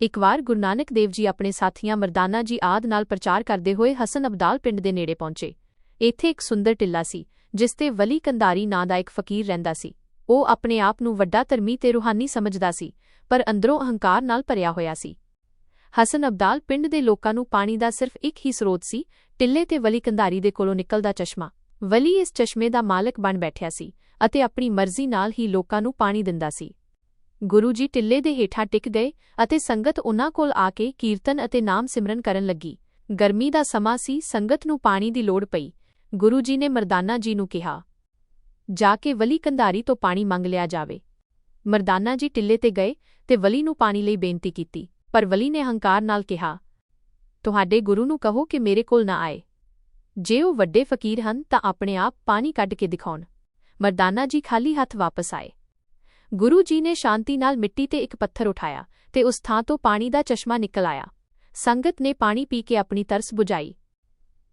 ਇੱਕ ਵਾਰ ਗੁਰੂ ਨਾਨਕ ਦੇਵ ਜੀ ਆਪਣੇ ਸਾਥੀਆਂ ਮਰਦਾਨਾ ਜੀ ਆਦ ਨਾਲ ਪ੍ਰਚਾਰ ਕਰਦੇ ਹੋਏ ਹਸਨ ਅਬਦਾਲ ਪਿੰਡ ਦੇ ਨੇੜੇ ਪਹੁੰਚੇ। ਇੱਥੇ ਇੱਕ ਸੁੰਦਰ ਟਿੱਲਾ ਸੀ, ਜਿਸ ਤੇ ਵਲੀ ਕੰਦਾਰੀ ਨਾਂ ਦਾ ਇੱਕ ਫਕੀਰ ਰਹਿੰਦਾ ਸੀ। ਉਹ ਆਪਣੇ ਆਪ ਨੂੰ ਵੱਡਾ ਧਰਮੀ ਤੇ ਰੂਹਾਨੀ ਸਮਝਦਾ ਸੀ, ਪਰ ਅੰਦਰੋਂ ਅਹੰਕਾਰ ਨਾਲ ਭਰਿਆ ਹੋਇਆ ਸੀ। ਹਸਨ ਅਬਦਾਲ ਪਿੰਡ ਦੇ ਲੋਕਾਂ ਨੂੰ ਪਾਣੀ ਦਾ ਸਿਰਫ ਇੱਕ ਹੀ ਸਰੋਤ ਸੀ, ਟਿੱਲੇ ਤੇ ਵਲੀ ਕੰਧਾਰੀ ਦੇ ਕੋਲੋਂ ਨਿਕਲਦਾ ਚਸ਼ਮਾ। ਵਲੀ ਇਸ ਚਸ਼ਮੇ ਦਾ ਮਾਲਕ ਬਣ ਬੈਠਿਆ ਸੀ ਅਤੇ ਆਪਣੀ ਮਰਜ਼ੀ ਨਾਲ ਹੀ ਲੋਕਾਂ ਨੂੰ ਪਾਣੀ ਦਿੰਦਾ ਸੀ। ਗੁਰੂ ਜੀ ਟਿੱਲੇ ਦੇ ਹੇਠਾਂ ਟਿਕ ਗਏ ਅਤੇ ਸੰਗਤ ਉਨ੍ਹਾਂ ਕੋਲ ਆ ਕੇ ਕੀਰਤਨ ਅਤੇ ਨਾਮ ਸਿਮਰਨ ਕਰਨ ਲੱਗੀ। ਗਰਮੀ ਦਾ ਸਮਾਂ ਸੀ, ਸੰਗਤ ਨੂੰ ਪਾਣੀ ਦੀ ਲੋੜ ਪਈ। ਗੁਰੂ ਜੀ ਨੇ ਮਰਦਾਨਾ ਜੀ ਨੂੰ ਕਿਹਾ, ਜਾ ਕੇ ਵਲੀ ਕੰਧਾਰੀ ਤੋਂ ਪਾਣੀ ਮੰਗ ਲਿਆ ਜਾਵੇ। ਮਰਦਾਨਾ ਜੀ ਟਿੱਲੇ ਤੇ ਗਏ ਤੇ ਵਲੀ ਨੂੰ ਪਾਣੀ ਲਈ ਬੇਨਤੀ ਕੀਤੀ, ਪਰ ਵਲੀ ਨੇ ਹੰਕਾਰ ਨਾਲ ਕਿਹਾ, ਤੁਹਾਡੇ ਗੁਰੂ ਨੂੰ ਕਹੋ ਕਿ ਮੇਰੇ ਕੋਲ ਨਾ ਆਏ। ਜੇ ਉਹ ਵੱਡੇ ਫਕੀਰ ਹਨ ਤਾਂ ਆਪਣੇ ਆਪ ਪਾਣੀ ਕੱਢ ਕੇ ਦਿਖਾਉਣ। ਮਰਦਾਨਾ ਜੀ ਖਾਲੀ ਹੱਥ ਵਾਪਸ ਆਏ। ਗੁਰੂ ਜੀ ਨੇ ਸ਼ਾਂਤੀ ਨਾਲ ਮਿੱਟੀ ਤੇ ਇੱਕ ਪੱਥਰ ਉਠਾਇਆ ਤੇ ਉਸ ਥਾਂ ਤੋਂ ਪਾਣੀ ਦਾ ਚਸ਼ਮਾ ਨਿਕਲ ਆਇਆ। ਸੰਗਤ ਨੇ ਪਾਣੀ ਪੀ ਕੇ ਆਪਣੀ ਤਰਸ ਬੁਝਾਈ।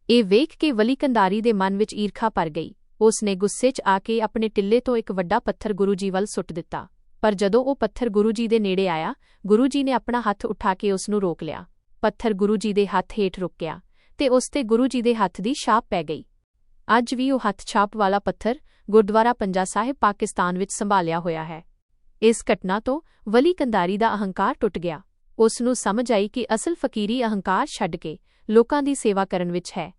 ਇਹ ਵੇਖ ਕੇ ਵਲੀ ਕੰਦਾਰੀ ਦੇ ਮਨ ਵਿੱਚ ਈਰਖਾ ਭਰ ਗਈ। ਉਸ ਨੇ ਗੁੱਸੇ 'ਚ ਆ ਕੇ ਆਪਣੇ ਟਿੱਲੇ ਤੋਂ ਇੱਕ ਵੱਡਾ ਪੱਥਰ ਗੁਰੂ ਜੀ ਵੱਲ ਸੁੱਟ ਦਿੱਤਾ। ਪਰ ਜਦੋਂ ਉਹ ਪੱਥਰ ਗੁਰੂ ਜੀ ਦੇ ਨੇੜੇ ਆਇਆ, ਗੁਰੂ ਜੀ ਨੇ ਆਪਣਾ ਹੱਥ ਉਠਾ ਕੇ ਉਸ ਨੂੰ ਰੋਕ ਲਿਆ। ਪੱਥਰ ਗੁਰੂ ਜੀ ਦੇ ਹੱਥ ਹੇਠ ਰੁਕ ਗਿਆ ਤੇ ਉਸ ਤੇ ਗੁਰੂ ਜੀ ਦੇ ਹੱਥ ਦੀ ਛਾਪ ਪੈ ਗਈ। ਅੱਜ ਵੀ ਉਹ ਹੱਥ ਛਾਪ ਵਾਲਾ ਪੱਥਰ ਗੁਰਦੁਆਰਾ ਪੰਜਾ ਸਾਹਿਬ ਪਾਕਿਸਤਾਨ ਵਿੱਚ ਸੰਭਾਲਿਆ ਹੋਇਆ ਹੈ। ਇਸ ਘਟਨਾ ਤੋਂ ਵਲੀ ਕੰਦਾਰੀ ਦਾ ਅਹੰਕਾਰ ਟੁੱਟ ਗਿਆ। ਉਸ ਨੂੰ ਸਮਝ ਆਈ ਕਿ ਅਸਲ ਫਕੀਰੀ ਅਹੰਕਾਰ ਛੱਡ ਕੇ ਲੋਕਾਂ ਦੀ ਸੇਵਾ ਕਰਨ ਵਿੱਚ ਹੈ।